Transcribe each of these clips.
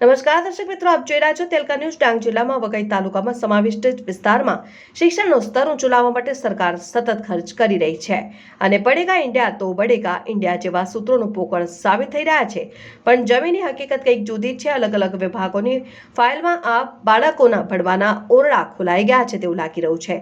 નમસ્કાર દર્શક મિત્રો, આપ જોઈ રહ્યા છો તેલકા ન્યૂઝ ડાંગ જિલ્લામાં વઘઈ તાલુકામાં સમાવિષ્ટ વિસ્તારમાં શિક્ષણનો સ્તર ઊંચો લાવવા માટે સરકાર સતત ખર્ચ કરી રહી છે. અને પડેગા ઇન્ડિયા તો બડેગા ઇન્ડિયા જેવા સૂત્રોનું પોકળ સાબિત થઈ રહ્યા છે. પણ જમીની હકીકત કંઈક જુદી જ છે. અલગ અલગ વિભાગોની ફાઇલમાં આ બાળકોના ભણવાના ઓરડા ખોલાઈ ગયા છે તેવું લાગી રહ્યું છે.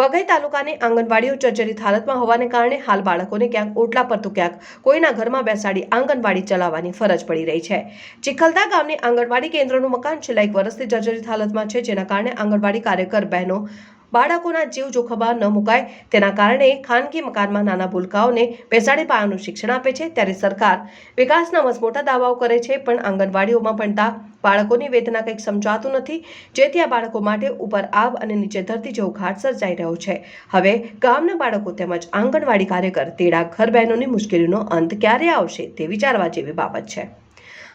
વઘઈ તાલુકાની આંગણવાડીઓ જર્જરિત હાલતમાં હોવાને કારણે હાલ બાળકોને ક્યાંક ઓટલા પર તો ક્યાંક કોઈના ઘરમાં બેસાડી આંગણવાડી ચલાવવાની ફરજ પડી રહી છે. ચિખલદા ગામની આંગણવાડી કેન્દ્રનું મકાન છેલ્લા એક વર્ષથી જર્જરિત હાલતમાં છે, જેના કારણે આંગણવાડી કાર્યકર બહેનો બાળકોના જીવ જોખમમાં ન મુકાય. તેના કારણે ખાનગી મકાનમાં નાના ભૂલકાઓને બેસાડી પાયાનું શિક્ષણ આપે છે ત્યારે સરકાર વિકાસના મસમોટા દાવાઓ કરે છે, પણ આંગણવાડીઓમાં ભણતા બાળકોની વેદના કંઈક સમજાતું નથી, જેથી આ બાળકો માટે ઉપર આવ અને નીચે ધરતી જેવો ઘાટ સર્જાઈ રહ્યો છે. હવે ગામના બાળકો તેમજ આંગણવાડી કાર્યકર, તેડા ઘર બહેનોની મુશ્કેલીનો અંત ક્યારે આવશે તે વિચારવા જેવી બાબત છે.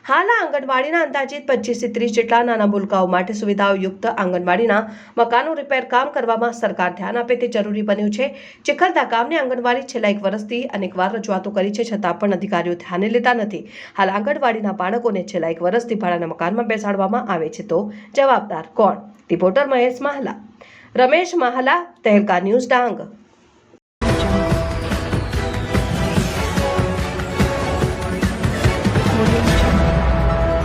હાલ આંગણવાડીના અંદાજિત પચીસથી ત્રીસ જેટલા નાના ભૂલકાઓ માટે સુવિધાઓ યુક્ત આંગણવાડીના મકાનો રિપેર કામ કરવામાં સરકાર ધ્યાન આપે તે જરૂરી બન્યું છે. ચિખલદા ગામની આંગણવાડી છેલ્લા એક વર્ષથી અનેકવાર રજૂઆતો કરી છે, છતાં પણ અધિકારીઓ ધ્યાને લેતા નથી. હાલ આંગણવાડીના બાળકોને છેલ્લા એક વર્ષથી ભાડાના મકાનમાં બેસાડવામાં આવે છે તો જવાબદાર કોણ? રિપોર્ટર મહેશ માહલા. રમેશ માહલા, તહેલકા ન્યૂઝ ડાંગ.